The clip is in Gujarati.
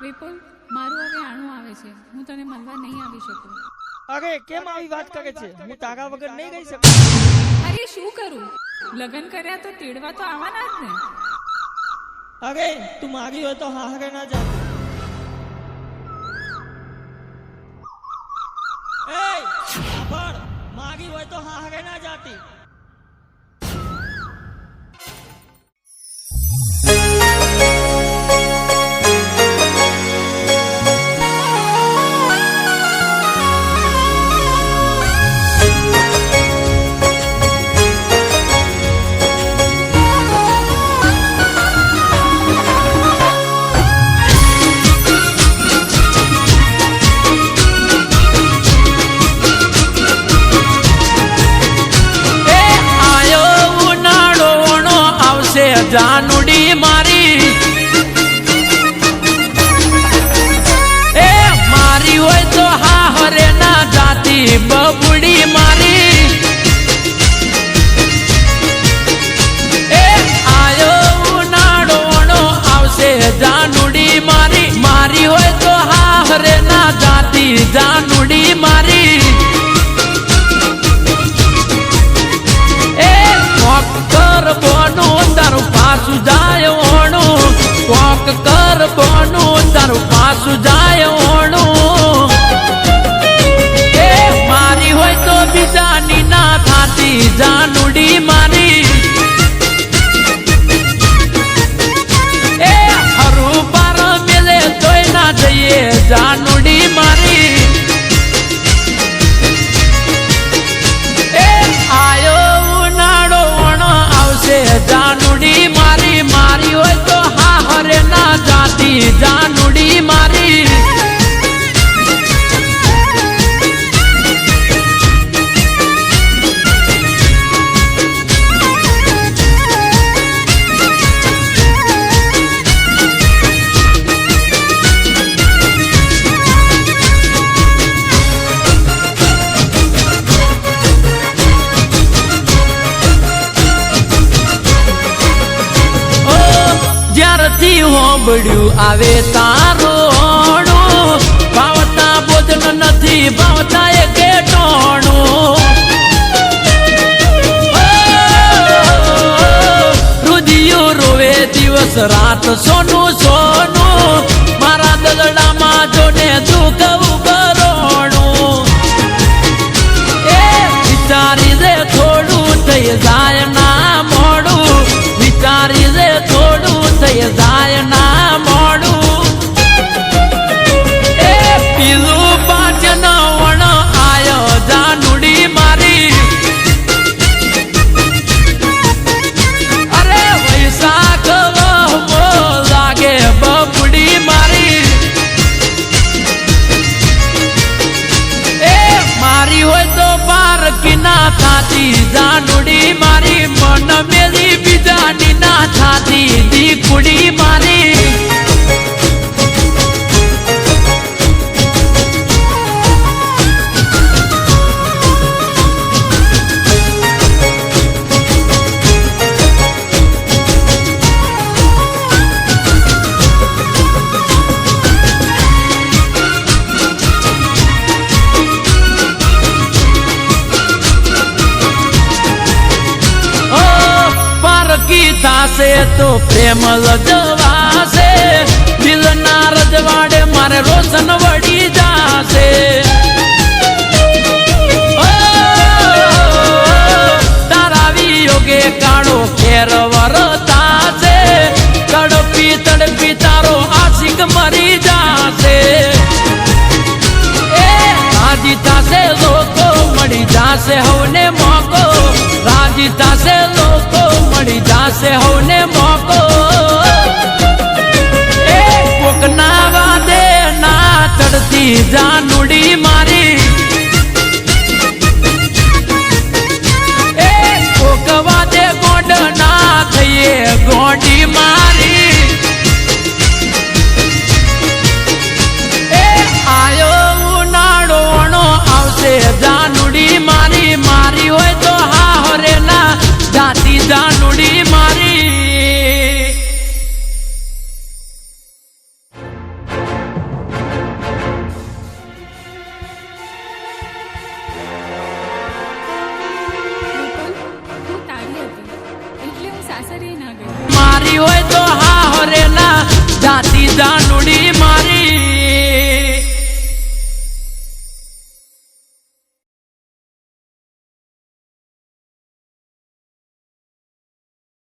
વિપુલ મારું હવે આણું આવે છે. હું તને મળવા નહીં આવી શકું. અરે કેમ આવી વાત કરે છે? હું તારા વગર નહીં ગઈ શકું. અરે શું કરું? લગ્ન કર્યા તો તેડવા તો આવવાના જ ને. અરે તું મારી હોય તો હારે ના જા. એ પણ મારી હોય તો હારે ના જાતી. જાનુડી મારી. એ મારી હોય તો હા હરે ના જાતી, બબુડી મારી. એ આયો ઉનાળો ઓણો આવશે જાનુડી મારી. મારી હોય તો હા હરે ના જાતી, જાનુડી જ્યારથી હોબડ્યું આવે તારોણું ભાવતા ભોજન નથી, ભાવતા એ કેટોણું રુદિયું રોવે દિવસ રાત સોનું સોનું પાર કિના થાતી જાનુડી મારી મન મેલી બીજાની ના થાતી દીકુડી મારી. થાશે તો પ્રેમ લજવાશે. દિલના રજવાડે મારે રોશન વળી જાશે. તડપી તડપી તારો આશિક મરી જાશે. રાજી થાશે લોકો, મળી જાશે હવને મોકો. રાજી થાશે લોકો મળી જાશે હવને મોકો. એ કોકના વાદે ના ચડતી જાનુડી મારી. એ કોક વાદે ગોંડ ના થઈએ મારી હોય તો હા હરેલા દાતી દાનુડી